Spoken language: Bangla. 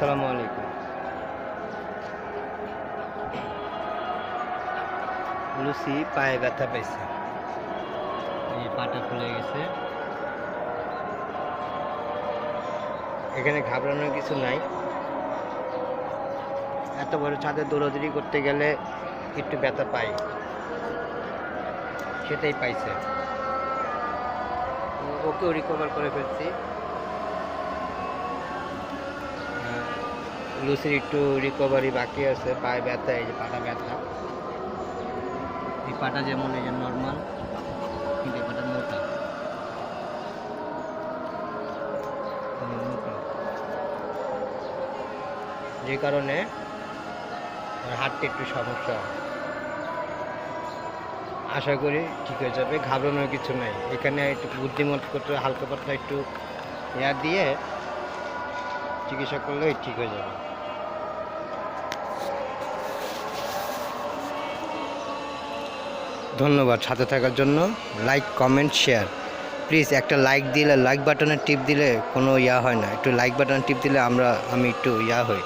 আসসালামু আলাইকুম। লুসি পায়ে ব্যথা পাইছে। এই পাটা খুলে গেছে। এখানে ঘাবড়ানোর কিছু নাই। এত বড় ছাদে দৌড়াদৌড়ি করতে গেলে একটু ব্যথা পাই সেটাই পাইছে। ওকেও রিকভার করে ফেলছি। লুসির একটু রিকভারি বাকি আছে, পায়ে ব্যথা, এই যে পাটা ব্যথা। এই পাটা যেমন এই যে নর্মাল কিন্তু পাটা মোটা। যে কারণে ওর একটু সমস্যা। আশা করি ঠিক হয়ে যাবে, ঘাবড়ানোর কিছু নাই। এখানে একটু বুদ্ধিমত করতে, হালকা পাতলা একটু এয়ার দিয়ে চিকিৎসা করলে ঠিক হয়ে যাবে। ধন্যবাদ সাথে থাকার জন্য। লাইক কমেন্ট শেয়ার প্লিজ একটা লাইক দিলে লাইক বাটনে টিপ দিলে কোনো ইয়া হয় না। একটু লাইক বাটনে টিপ দিলে আমরা, আমি একটু ইয়া হই।